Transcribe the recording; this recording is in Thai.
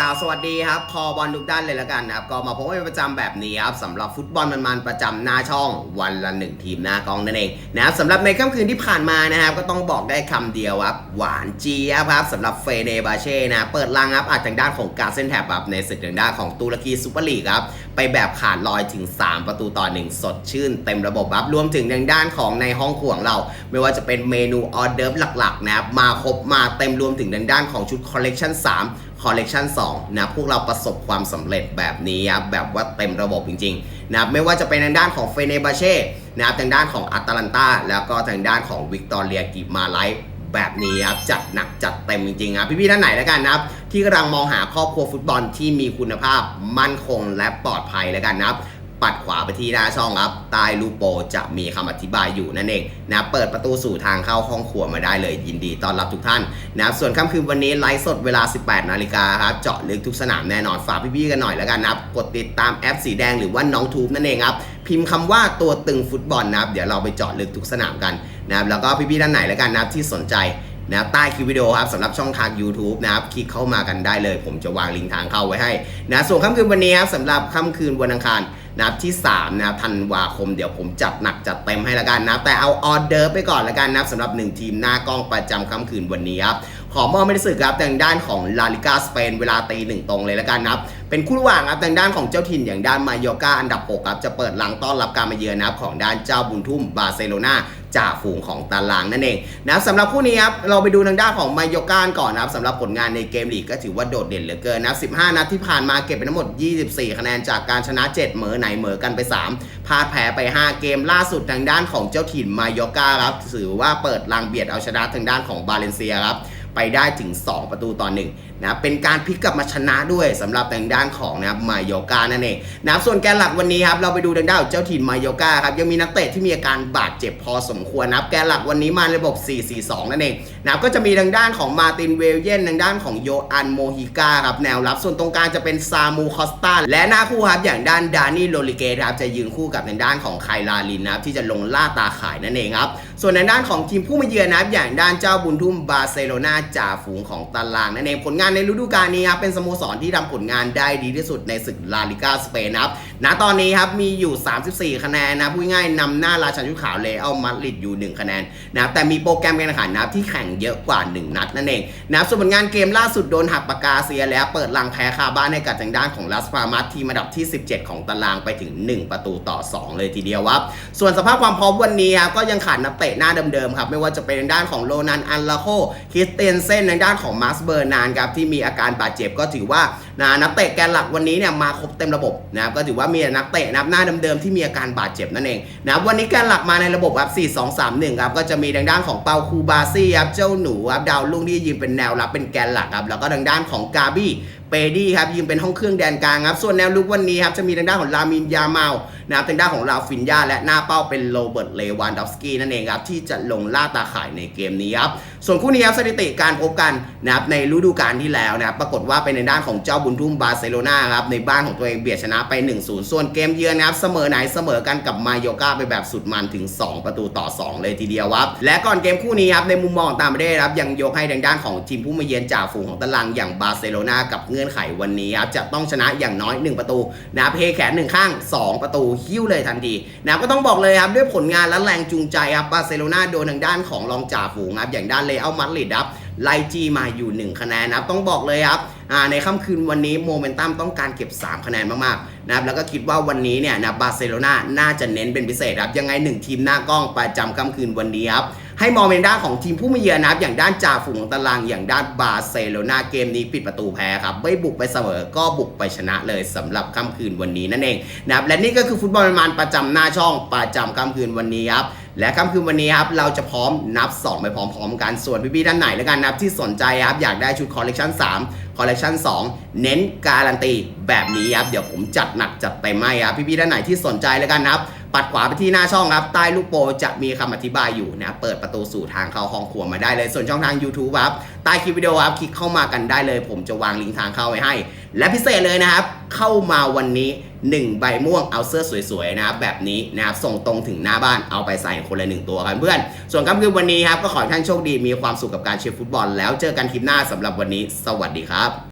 กล่าวสวัสดีครับ คอบอลทุกด้านเลยแล้วกันนะครับ ก็มาพบกันประจำแบบนี้ครับสำหรับฟุตบอลมันๆประจำหน้าช่องวันละหนึ่งทีมหน้ากองนั่นเองนะครับสำหรับในค่ำคืนที่ผ่านมานะครับ ก็ต้องบอกได้คำเดียวครับ หวานเจี๊ยบครับสำหรับเฟเนบาเช่นะเปิดรางครับอาจจากด้านของกาเซนแทบครับในศึกทางด้านของตุรกีซูเปอร์ลีกครับไปแบบขาดลอยถึง 3 ประตูต่อหนึ่งสดชื่นเต็มระบบครับรวมถึงทางด้านของในห้องครัวของเรา ไม่ว่าจะเป็นเมนูออเดิร์ฟหลักๆนะครับมาครบมาเต็มรวมถึงทางด้านของชุดคอลเลกชัน3 คอลเลกชัน2นะพวกเราประสบความสำเร็จแบบนี้ครับแบบว่าเต็มระบบจริงๆนะครับไม่ว่าจะเป็นทางด้านของเฟเนบาเช่นะครับทางด้านของอัตแลนตาแล้วก็ทางด้านของวิกตอเรียกิมาไลท์แบบนี้ครับจัดหนักจัดเต็มจริงๆครับพี่ๆท่านไหนแล้วกันนะครับที่กำลังมองหาครอบครัวฟุตบอลที่มีคุณภาพมั่นคงและปลอดภัยแล้วกันนะครับ ปัดขวาไปที่หน้าช่องครับใต้รูปโปรจะมีคำอธิบายอยู่นั่นเองนะเปิดประตูสู่ทางเข้าห้องครัวมาได้เลยยินดีต้อนรับทุกท่านนะส่วนค่ำคืนวันนี้ไลฟ์สดเวลา 18 นาฬิกาครับเจาะลึกทุกสนามแน่นอนฝากพี่ๆกันหน่อยแล้วกันนะครับกดติดตามแอปสีแดงหรือว่าน้องทูบนั่นเองครับพิมพ์คำว่าตัวตึงฟุตบอลนะครับเดี๋ยวเราไปเจาะลึกทุกสนามกันนะครับแล้วก็พี่ๆท่านไหนแล้วกันนะครับที่สนใจนะครับใต้คลิปวิดีโอครับสำหรับช่องทาง YouTube นะครับคลิกเข้ามากันได้เลย ผมจะวางลิงก์ทางเข้าไว้ให้นะส่วนค่ำคืนวันนี้ครับสำหรับค่ำคืนวันอังคาร นะครับที่3นะครับธันวาคมเดี๋ยวผมจัดหนักจัดเต็มให้ละกันนะแต่เอาออเดอร์ไปก่อนละกันนับสำหรับ 1 ทีมหน้ากล้องประจำค่ำคืนวันนี้ครับขอมอบไม่ได้สึกครับทางด้านของลาลิกาสเปนเวลาตีหนึ่งตรงเลยละกันนะครับเป็นคู่ระหว่างครับทางด้านของเจ้าถิ่นอย่างด้านมายอร์กาอันดับ6ครับจะเปิดหลังต้อนรับการมาเยือนนะครับของด้านเจ้าบุญทุ่มบาร์เซโลนา จ่าฝูงของตารางนั่นเองนะครับสำหรับคู่นี้ครับเราไปดูทางด้านของมายอกานก่อนนะครับสำหรับผลงานในเกมลีกก็ถือว่าโดดเด่นเหลือเกินนะครับ15 นัดที่ผ่านมาเก็บไปทั้งหมด 24 คะแนนจากการชนะ 7 เหมอไหนเหมอกันไป 3พลาดแพ้ไป 5 เกมล่าสุดทางด้านของเจ้าถิ่นมายอกาครับถือว่าเปิดรางเบียดเอาชนะทางด้านของบาเลนเซียครับไปได้ถึง 2 ประตูต่อห นะเป็นการพลิกกลับมาชนะด้วยสำหรับทางด้านของนะครับมายอกานั่นเองนะครับส่วนแกนหลักวันนี้ครับเราไปดูทางด้านของเจ้าถิ่นมายอกาครับยังมีนักเตะที่มีอาการบาดเจ็บพอสมควรนะครับแกนหลักวันนี้มาในระบบ 4-4-2 นั่นเองนะครับก็จะมีทางด้านของมาตินเวลเยนทางด้านของโยอันโมฮิกาครับแนวรับ ส่วนตรงกลางจะเป็นซามูคอสตาและหน้าคู่ครับอย่างด้านดานี่โรลิเกครับจะยืนคู่กับทางด้านของไคลาลินนะครับที่จะลงล่าตาขายนั่นเองครับส่วนในด้านของทีมผู้มาเยือนนะครับอย่างด้านเจ้าบุญทุ่มบาร์เซโลนาจ่าฝูงของตารางนั่นเองผลงานในฤดูกาลนี้ครับเป็นสโมสรที่ทำผลงานได้ดีที่สุดในศึกลาลิกาสเปนนะครับณตอนนี้ครับมีอยู่ 34 คะแนนนะพูดง่ายนำหน้าราชันชุดขาวเลเอัลมาดริดอยู่ 1 คะแนนนะครับแต่มีโปรแกรมการแข่งขันนะครับที่แข่งเยอะกว่า 1 นัดนั่นเองนะครับส่วนผลงานเกมล่าสุดโดนหักปากกาเซียแล้วเปิดลังแพ้คาบ้านให้กับทางด้านของลาสปามัสทีมอันดับที่ 17 ของตารางไปถึง 1 ประตูต่อ 2 เลยทีเดียวครับส่วนสภาพความพร้อมวันนี้ครับก็ยังขาดนักเตะหน้าเดิมๆครับไม่ว่าจะเป็นด้านของโรนันอันลาโคคริสเตนเซนทางด้านของมาร์สเบอร์นานครับที่มีอาการบาดเจ็บก็ถือว่านะนักเตะแกนหลักวันนี้เนี่ยมาครบเต็มระบบนะครับก็ถือว่ามีนักเตะนับหน้าเดิมๆที่มีอาการบาดเจ็บนั่นเองนะวันนี้แกนหลักมาในระบบครับ4 2 3 1ครับก็จะมีทางด้านของเปาคูบาซี่ครับเจ้าหนูครับดาวลุ่งที่ยืนเป็นแนวรับเป็นแกนหลักครับแล้วก็ทางด้านของกาบี้ เปดี้ครับยืนเป็นห้องเครื่องแดนกลางครับ ส่วนแนวลุกวันนี้ครับจะมีทางด้านของลามินยาเมานะครับทางด้านของลาฟินยาและหน้าเป้าเป็นโรเบิร์ตเลวานดอฟสกี้นั่นเองครับที่จะลงล่าตาข่ายในเกมนี้ครับส่วนคู่นี้ครับสถิติการพบกันนะครับในฤดูกาลที่แล้วนะครับปรากฏว่าเป็นในด้านของเจ้าบุญทุ่มบาร์เซโลนาครับในบ้านของตัวเองเบียดชนะไป 1-0 ส่วนเกมเยือนนะครับเสมอไหนเสมอกันกับมาโยกาไปแบบสุดมันถึง 2 ประตูต่อ 2 เลยทีเดียวครับและก่อนเกมคู่นี้ครับในมุมมองของต่างประเทศครับยังยกให้ทางด้านของทีมผู้มาเยือนจ่าฝูงของตารางอย่างบาร์เซโลนากับเงื่อนไขวันนี้ครับจะต้องชนะอย่างน้อย 1 ประตูนะครับเพแขนหนึ่งข้าง 2 ประตูหิ้วเลยทันทีนะครับก็ต้องบอกเลยครับด้วยผลงานและแรงจูงใจครับบาร์เซโลนาโดนทางด้านของรองจ่าฝูงครับอย่างด้านเลอัลมาดริดครับไลจีมาอยู่ 1 คะแนนนะครับต้องบอกเลยครับในค่ำคืนวันนี้โมเมนตัมต้องการเก็บ 3 คะแนนมากๆนะครับแล้วก็คิดว่าวันนี้เนี่ยนะบาร์เซโลนาน่าจะเน้นเป็นพิเศษครับยังไง 1 ทีมหน้ากล้องประจำค่ำคืนวันนี้ครับ ให้มองเป็นด้านของทีมผู้มาเยือนนะครับ อย่างด้านจ่าฝูงของตารางอย่างด้านบาร์เซโลนาเกมนี้ปิดประตูแพ้ครับไม่บุกไปเสมอก็บุกไปชนะเลยสำหรับค่ำคืนวันนี้นั่นเองนะครับและนี่ก็คือฟุตบอลมันประจำหน้าช่องประจำค่ำคืนวันนี้ครับและค่ำคืนวันนี้ครับเราจะพร้อมนับ 2 ไปพร้อมๆกันส่วนพี่ๆท่านไหนแล้วกันนะครับที่สนใจครับอยากได้ชุดคอลเลกชัน3คอลเลกชัน2 เน้นการันตีแบบนี้ครับเดี๋ยวผมจัดหนักจัดเต็มให้ครับพี่ๆท่านไหนที่สนใจแล้วกันนะครับปัดขวาไปที่หน้าช่องครับ ใต้ลูกโปจะมีคำอธิบายอยู่นะเปิดประตูสู่ทางเข้าห้องครัวมาได้เลย ส่วนช่องทาง YouTube ครับใต้คลิปวิดีโอครับคลิกเข้ามากันได้เลย ผมจะวางลิงก์ทางเข้าไว้ให้ และพิเศษเลยนะครับ เข้ามาวันนี้1ใบม่วงเอาเสื้อสวยๆนะครับแบบนี้นะครับส่งตรงถึงหน้าบ้านเอาไปใส่คนละหนึ่งตัวกันเพื่อน ส่วนค่ำคืนวันนี้ครับก็ขอให้ท่านโชคดีมีความสุขกับการเชียร์ฟุตบอล แล้วเจอกันคลิปหน้าสำหรับวันนี้ สวัสดีครับ